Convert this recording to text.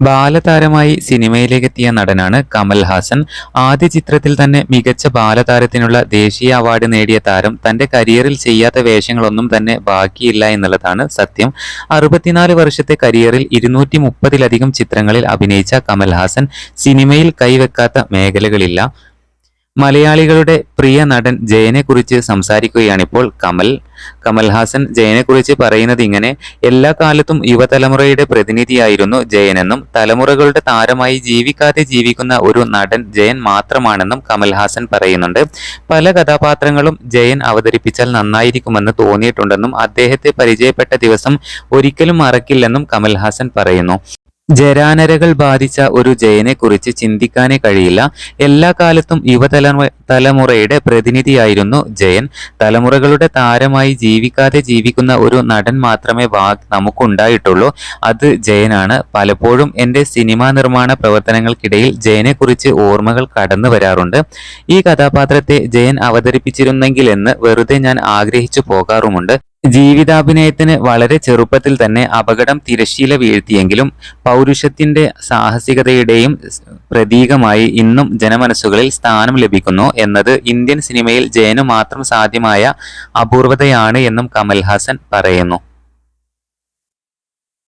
ബാലതാരമായി സിനിമയിലേക്കെത്തിയ നടനാണ് കമൽ ഹാസൻ. ആദ്യ ചിത്രത്തിൽ തന്നെ മികച്ച ബാലതാരത്തിനുള്ള ദേശീയ അവാർഡ് നേടിയ താരം തന്റെ കരിയറിൽ ചെയ്യാത്ത വേഷങ്ങളൊന്നും തന്നെ ബാക്കിയില്ല എന്നുള്ളതാണ് സത്യം. അറുപത്തിനാല് വർഷത്തെ കരിയറിൽ ഇരുന്നൂറ്റി മുപ്പതിലധികം ചിത്രങ്ങളിൽ അഭിനയിച്ച കമൽ ഹാസൻ സിനിമയിൽ കൈവെക്കാത്ത മേഖലകളില്ല. മലയാളികളുടെ പ്രിയ നടൻ ജയനെ കുറിച്ച് സംസാരിക്കുകയാണിപ്പോൾ കമൽ. കമൽഹാസൻ ജയനെ കുറിച്ച് പറയുന്നത് ഇങ്ങനെ എല്ലാ കാലത്തും യുവതലമുറയുടെ പ്രതിനിധിയായിരുന്നു ജയനെന്നും തലമുറകളുടെ താരമായി ജീവിക്കാതെ ജീവിക്കുന്ന ഒരു നടൻ ജയൻ മാത്രമാണെന്നും കമൽഹാസൻ പറയുന്നുണ്ട്. പല കഥാപാത്രങ്ങളും ജയൻ അവതരിപ്പിച്ചാൽ നന്നായിരിക്കുമെന്ന് തോന്നിയിട്ടുണ്ടെന്നും അദ്ദേഹത്തെ പരിചയപ്പെട്ട ദിവസം ഒരിക്കലും മറക്കില്ലെന്നും കമൽഹാസൻ പറയുന്നു. ജരാനരകൾ ബാധിച്ച ഒരു ജയനെ കുറിച്ച് ചിന്തിക്കാനേ കഴിയില്ല. എല്ലാ കാലത്തും യുവതലമു തലമുറയുടെ പ്രതിനിധിയായിരുന്നു ജയൻ. തലമുറകളുടെ താരമായി ജീവിക്കാതെ ജീവിക്കുന്ന ഒരു നടൻ മാത്രമേ നമുക്കുണ്ടായിട്ടുള്ളൂ. അത് ജയനാണ്. പലപ്പോഴും എന്റെ സിനിമാ നിർമ്മാണ പ്രവർത്തനങ്ങൾക്കിടയിൽ ജയനെ കുറിച്ച് ഓർമ്മകൾ കടന്നു വരാറുണ്ട്. ഈ കഥാപാത്രത്തെ ജയൻ അവതരിപ്പിച്ചിരുന്നെങ്കിലെന്ന് വെറുതെ ഞാൻ ആഗ്രഹിച്ചു പോകാറുമുണ്ട്. ജീവിതാഭിനയത്തിന് വളരെ ചെറുപ്പത്തിൽ തന്നെ അപകടം തിരശീല വീഴ്ത്തിയെങ്കിലും പൗരുഷത്തിന്റെ സാഹസികതയുടെയും പ്രതീകമായി ഇന്നും ജനമനസ്സുകളിൽ സ്ഥാനം ലഭിക്കുന്നു എന്നത് ഇന്ത്യൻ സിനിമയിൽ ജയനു മാത്രം സാധ്യമായ അപൂർവതയാണ് എന്നും കമൽഹാസൻ പറയുന്നു.